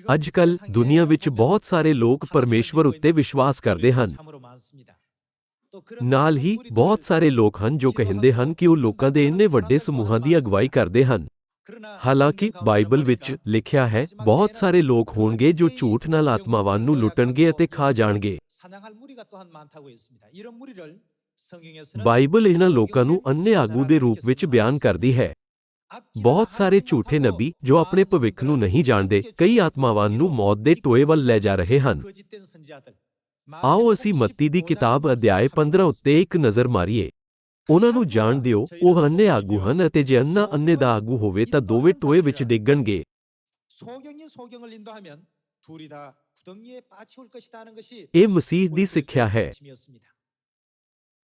ਅੱਜ ਅੱਜਕੱਲ ਦੁਨੀਆ ਵਿੱਚ ਬਹੁਤ ਸਾਰੇ ਲੋਕ ਪਰਮੇਸ਼ਵਰ ਉੱਤੇ ਵਿਸ਼ਵਾਸ ਕਰਦੇ ਹਨ। ਨਾਲ ਹੀ ਬਹੁਤ ਸਾਰੇ ਲੋਕ ਹਨ ਜੋ ਕਹਿੰਦੇ ਹਨ ਕਿ ਉਹ ਲੋਕਾਂ ਦੇ ਇੰਨੇ ਵੱਡੇ ਸਮੂਹਾਂ ਦੀ ਅਗਵਾਈ ਕਰਦੇ ਹਨ। ਹਾਲਾਂਕਿ ਬਾਈਬਲ ਵਿੱਚ ਲਿਖਿਆ ਹੈ, ਬਹੁਤ ਸਾਰੇ ਲੋਕ ਹੋਣਗੇ ਜੋ ਝੂਠ ਨਾਲ ਆਤਮਾਵਾਨ ਨੂੰ ਲੁੱਟਣਗੇ ਅਤੇ ਖਾ ਜਾਣਗੇ। ਬਾਈਬਲ ਇਹਨਾਂ ਲੋਕਾਂ ਨੂੰ ਅੰਨੇ ਆਗੂ ਦੇ ਰੂਪ ਵਿੱਚ ਬਿਆਨ ਕਰਦੀ ਹੈ। ਬਹੁਤ ਸਾਰੇ ਝੂਠੇ ਨਬੀ ਜੋ ਆਪਣੇ ਭਵਿੱਖ ਨੂੰ ਨਹੀਂ ਜਾਣਦੇ, ਕਈ ਆਤਮਾਵਾਂ ਨੂੰ ਮੌਤ ਦੇ ਟੋਏ ਵੱਲ ਲੈ ਜਾ ਰਹੇ ਹਨ। ਆਓ ਅਸੀਂ ਮੱਤੀ ਦੀ ਕਿਤਾਬ ਅਧਿਆਇ 15 ਉੱਤੇ ਇੱਕ ਨਜ਼ਰ ਮਾਰੀਏ। ਉਹਨਾਂ ਨੂੰ ਜਾਣ ਦਿਓ, ਉਹ ਅੰਨੇ ਆਗੂ ਹਨ ਅਤੇ ਜੇ ਅੰਨਾ ਅੰਨੇ ਦਾ ਆਗੂ ਹੋਵੇ ਤਾਂ ਦੋਵੇਂ ਟੋਏ ਵਿੱਚ ਡਿੱਗਣਗੇ। ਇਹ ਮਸੀਹ ਦੀ ਸਿੱਖਿਆ ਹੈ।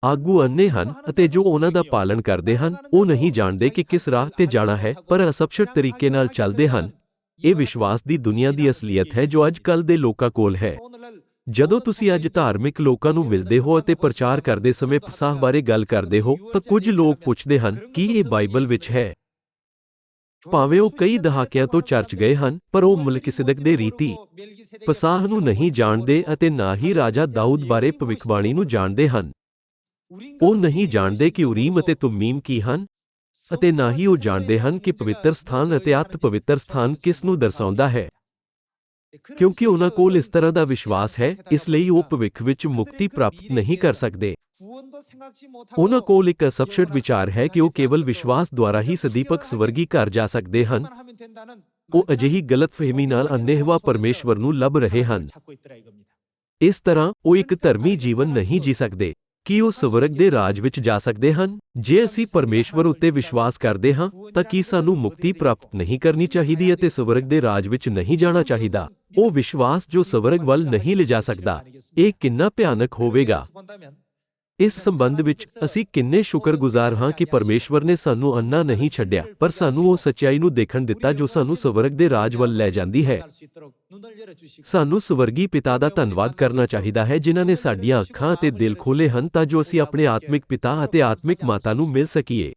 ਆਗੂ ਅੰਨੇ ਹਨ ਅਤੇ ਜੋ ਉਹਨਾਂ ਦਾ ਪਾਲਣ ਕਰਦੇ ਹਨ, ਉਹ ਨਹੀਂ ਜਾਣਦੇ ਕਿ ਕਿਸ ਰਾਹ ਤੇ ਜਾਣਾ ਹੈ, ਪਰ ਅਸਪਸ਼ਟ ਤਰੀਕੇ ਨਾਲ ਚੱਲਦੇ ਹਨ। ਇਹ ਵਿਸ਼ਵਾਸ ਦੀ ਦੁਨੀਆ ਦੀ ਅਸਲੀਅਤ ਹੈ ਜੋ ਅੱਜ ਕੱਲ ਦੇ ਲੋਕਾਂ ਕੋਲ ਹੈ। ਜਦੋਂ ਤੁਸੀਂ ਅੱਜ ਧਾਰਮਿਕ ਲੋਕਾਂ ਨੂੰ ਮਿਲਦੇ ਹੋ ਅਤੇ ਪ੍ਰਚਾਰ ਕਰਦੇ ਸਮੇਂ ਪਸਾਹ ਬਾਰੇ ਗੱਲ ਕਰਦੇ ਹੋ, ਤਾਂ ਕੁਝ ਲੋਕ ਪੁੱਛਦੇ ਹਨ, ਕਿ ਇਹ ਬਾਈਬਲ ਵਿੱਚ ਹੈ? ਭਾਵੇਂ ਉਹ ਕਈ ਦਹਾਕਿਆਂ ਤੋਂ ਚਰਚ ਗਏ ਹਨ, ਪਰ ਉਹ ਮਲਕਿਸਦਕ ਦੇ ਰੀਤੀ ਪਸਾਹ ਨੂੰ ਨਹੀਂ ਜਾਣਦੇ ਅਤੇ ਨਾ ਹੀ ਰਾਜਾ ਦਾਊਦ ਬਾਰੇ ਭਵਿੱਖਬਾਣੀ ਨੂੰ ਜਾਣਦੇ ਹਨ। ਉਹ ਨਹੀਂ ਜਾਣਦੇ ਕਿ ਉਰੀਮ ਅਤੇ ਤੁਮੀਮ ਕੀ ਹਨ ਅਤੇ ਨਾ ਹੀ ਉਹ ਜਾਣਦੇ ਹਨ ਕਿ ਪਵਿੱਤਰ ਸਥਾਨ ਅਤੇ ਅਤ ਪਵਿੱਤਰ ਸਥਾਨ ਕਿਸ ਨੂੰ ਦਰਸਾਉਂਦਾ ਹੈ। ਕਿਉਂਕਿ ਉਹਨਾਂ ਕੋਲ ਇਸ ਤਰ੍ਹਾਂ ਦਾ ਵਿਸ਼ਵਾਸ ਹੈ, ਇਸ ਲਈ ਉਹ ਭਵਿੱਖ ਵਿੱਚ ਮੁਕਤੀ ਪ੍ਰਾਪਤ ਨਹੀਂ ਕਰ ਸਕਦੇ। ਉਹਨਾਂ ਕੋਲ ਇੱਕ ਅਸਪਸ਼ਟ ਵਿਚਾਰ ਹੈ ਕਿ ਉਹ ਕੇਵਲ ਵਿਸ਼ਵਾਸ ਦੁਆਰਾ ਹੀ ਸਦੀਪਕ ਸਵਰਗੀ ਘਰ ਜਾ ਸਕਦੇ ਹਨ। ਉਹ ਅਜਿਹੀ ਗਲਤਫਹਿਮੀ ਨਾਲ ਅੰਨੇਹਵਾ ਪਰਮੇਸ਼ਵਰ ਨੂੰ ਲੱਭ ਰਹੇ ਹਨ। ਇਸ ਤਰ੍ਹਾਂ ਉਹ ਇੱਕ ਧਰਮੀ ਜੀਵਨ ਨਹੀਂ ਜੀ ਸਕਦੇ। ਕੀ ਉਹ ਸਵਰਗ ਦੇ ਰਾਜ ਵਿੱਚ ਜਾ ਸਕਦੇ ਹਨ? ਜੇ ਅਸੀਂ ਪਰਮੇਸ਼ਵਰ ਉੱਤੇ ਵਿਸ਼ਵਾਸ ਕਰਦੇ ਹਾਂ, ਤਾਂ ਕੀ ਸਾਨੂੰ ਮੁਕਤੀ ਪ੍ਰਾਪਤ ਨਹੀਂ ਕਰਨੀ ਚਾਹੀਦੀ ਅਤੇ ਸਵਰਗ ਦੇ ਰਾਜ ਵਿੱਚ ਨਹੀਂ ਜਾਣਾ ਚਾਹੀਦਾ? ਉਹ ਵਿਸ਼ਵਾਸ ਜੋ ਸਵਰਗ ਵੱਲ ਨਹੀਂ ਲਿਜਾ ਸਕਦਾ, ਇਹ ਕਿੰਨਾ ਭਿਆਨਕ ਹੋਵੇਗਾ? ਇਸ ਸੰਬੰਧ ਵਿੱਚ ਅਸੀਂ ਕਿੰਨੇ ਸ਼ੁਕਰਗੁਜ਼ਾਰ ਹਾਂ ਕਿ ਪਰਮੇਸ਼ਵਰ ਨੇ ਸਾਨੂੰ ਅੰਨਾ ਨਹੀਂ ਛੱਡਿਆ, ਪਰ ਸਾਨੂੰ ਉਹ ਸੱਚਾਈ ਨੂੰ ਦੇਖਣ ਦਿੱਤਾ ਜੋ ਸਾਨੂੰ ਸਵਰਗ ਦੇ ਰਾਜ ਵੱਲ ਲੈ ਜਾਂਦੀ ਹੈ। ਸਾਨੂੰ ਸਵਰਗੀ ਪਿਤਾ ਦਾ ਧੰਨਵਾਦ ਕਰਨਾ ਚਾਹੀਦਾ ਹੈ, ਜਿਨ੍ਹਾਂ ਨੇ ਸਾਡੀਆਂ ਅੱਖਾਂ ਅਤੇ ਦਿਲ ਖੋਲੇ ਹਨ ਤਾਂ ਜੋ ਅਸੀਂ ਆਪਣੇ ਆਤਮਿਕ ਪਿਤਾ ਅਤੇ ਆਤਮਿਕ ਮਾਤਾ ਨੂੰ ਮਿਲ ਸਕੀਏ।